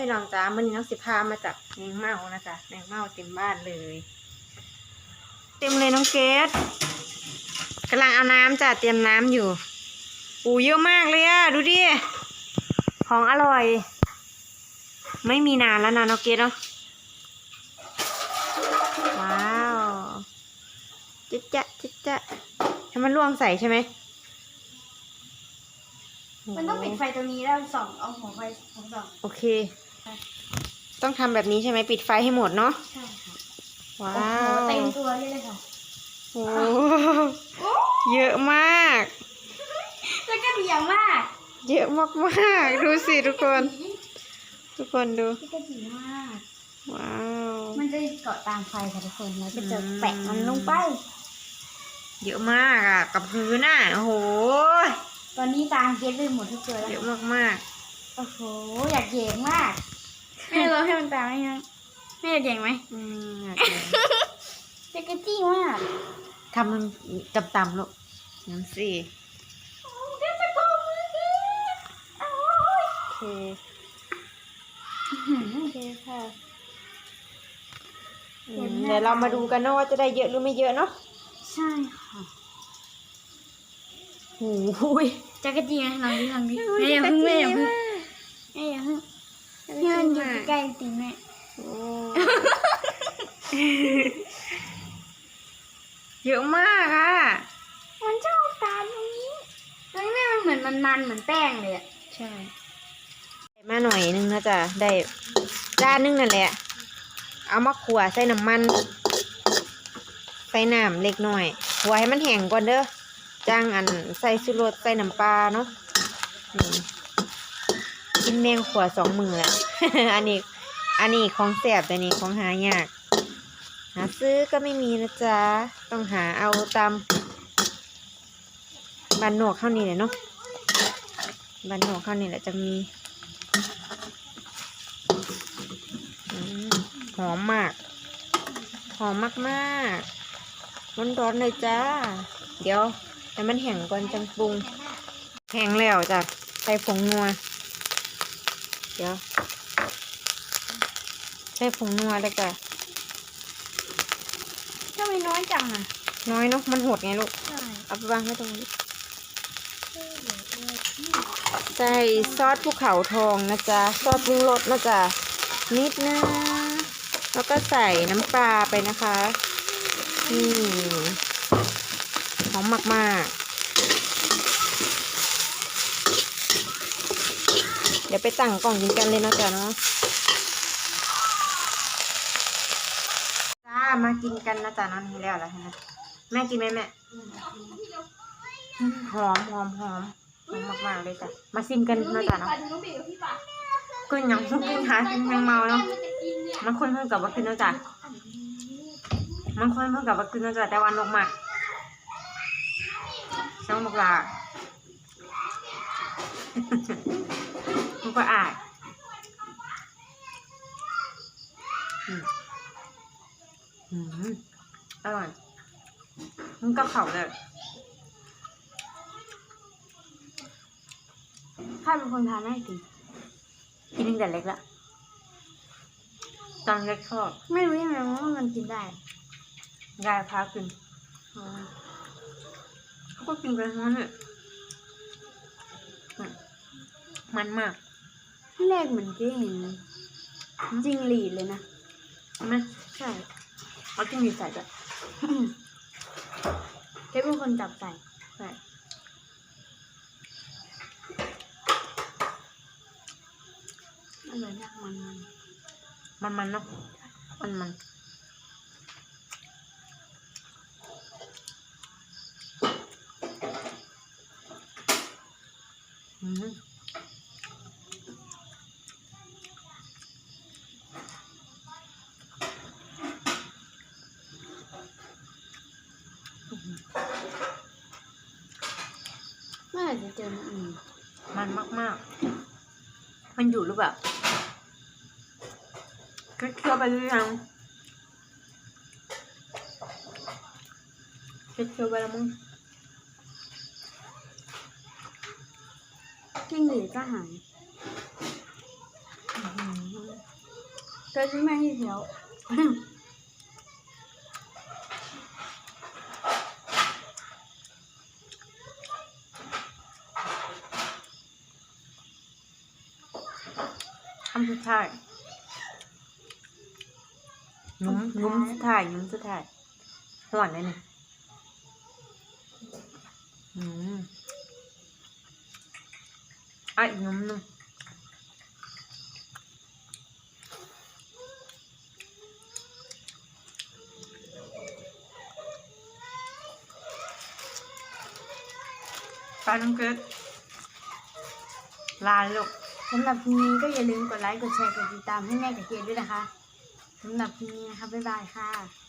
พี่น้องจ้ามันนี้น้องสิพามาจากแมงเม่านะจ๊ะแมงเม่าเต็มบ้านเลย เต็มเลยน้องเกดกำลังเอาน้ำจ้ะเตรียมน้ำอยู่อูเยอะมากเลยอะดูดิของอร่อย ไม่มีนานแล้วนะน้องเกดเนาะว้าวจิ๊ดจ๊ะจิ๊ดจ๊ะให้มันล่วงใส่ใช่ไหมมันต้องปิดไฟตรงนี้แล้วส่องเอาหัวไฟของส่องโอเค ต้องทำแบบนี้ใช่ไหมปิดไฟให้หมดเนาะใช่ค่ะว้าโอ้โหวเต็มตัวเลยเลยค่ะโอ้เยอะมาก แล้วก็เดียวมากเยอะมากๆดูสิทุกคน ทุกคนดูแล้วก็ดีมาก ว้าว มันจะเกาะตามไฟค่ะทุกคนแล้วก็จะอืมแปะมันลงไป เยอะมากอะ กับพื้นอะโอ้โหตอนนี้ตามเก็ตไปหมดทุกตัวแล้วเยอะมาก โอ้โห อยากเหยงมากแม่เราให้มันตามไหมยังแม่อยากเหยงไหมๆอืมอยากเห็นจะกระจี้มากทำมันต่ำๆลูกน้ำสิโอ้เดี๋ยวจะโกงมือกินโอ้ยโอเคโอเคค่ะอืมเดี๋ยวเรามาดูกันเนาะว่าจะได้เยอะหรือไม่เยอะเนาะใช่ค่ะโอ้ยจะกระจี้ไหมลองดิลองดิแม่อย่าเพึ่งแม่อย่าเพึ่งแม่อย่าเพึ่งพี่มันอยู่ ใกล้ๆตีนแม่โอ้เยอะมากอะ มันชอบตาตรงนี้ตรงนี้แม่มันเหมือนมันมันๆเหมือนแป้งเลยอะใช่มาหน่อยนึงนะจ๊ะได้ด้านนึงนั่นแหละ เอามาขัวใส่น้ำมัน ใส่น้ำเล็กหน่อยขัวให้มันแห้งก่อนเด้อจ้างอันใส่สุรสใส่น้ำปลาเนาะนี่กินแมงขัวสองมือแหละ อันนี้ อันนี้ของแสบแต่นี้ของหายาก หาซื้อก็ไม่มีนะจ๊ะ ต้องหาเอาตามบ้านนอกเข้านี่แหละเนาะบ้านนอกเข้านี่แหละจะมีอืมหอมมากหอมมากๆร้อนๆเลยจ้า เดี๋ยวแต่มันแห้งก่อนจังปรุงแห้งแล้วจ้ะใส่ผงนัว เดี๋ยว ใส่ผงนัวเลยจ้ะทำไมน้อยจังอะน้อยเนาะมันหดไงลูก ใช่เอาไปวางไว้ตรงนี้ ใส่ซอสภูเขาทองนะจ๊ะ ซอสปรุงรสนะจ๊ะ นิดนะ แล้วก็ใส่น้ำปลาไปนะคะนี่หอมมากๆ เดี๋ยวไปตั้งกล่องกินกันเลยนะจ๊ะเนาะ จ้า มากินกันนะจ๊ะเนอนนี้แล้วแล้วนะแม่กินไหมแม่หอมหอมหอมหอมมากๆเลยจ้ะมาซิมกันนะจ๊ะเนาะก็ยังทุกกินหากินยังเมาเนาะมันคนเพิ่งกลับมากินแล้วจ้ะมันคนเพิ่งกลับมากินแล้วจ้ะแต่วันนกมากช่องนกลามันก็อาย อืมอืมอร่อยมันก็เข่าเลยถ้าเป็นคนทานได้กินกินตั้งแต่เล็กละตอนเล็กชอบไม่รู้ยังไงว่ามันกินได้ยายพากินเขาก็กินกันทั้งนั้นเลยอืมมันมากแรกเหมือนจะเห็นจิงหรีดเลยนะ ใช่ไหมใช่ เอาจิ้งหรีดใส่ด้วยเจ๊เป็นคนจับใส่ใช่อร่อยมากมันมันมันมันเนาะมันมันอืม อไหร่จะเจอมันอื่นมันมาก ๆ มันอยู่หรือเปล่าเคี้ยวๆไปหรือยังเคี้ยวๆไปแล้วมั้งจิงหรีดก็หายอื้อหือเจอที่แม่ที่เดียว คำสุดท้ายนุ่มนุ่มสุดท้ายนุ่มสุดท้ายหวานเลยเนี่ยอืมอะอีกนุ่มหนึงปลาน้ำเกลือลาลูก สำหรับคลิปนี้ก็อย่าลืมกดไลค์ กดแชร์ กดติดตามให้แม่กับเกดด้วยนะคะสำหรับคลิปนี้นะคะ บ๊ายบายค่ะ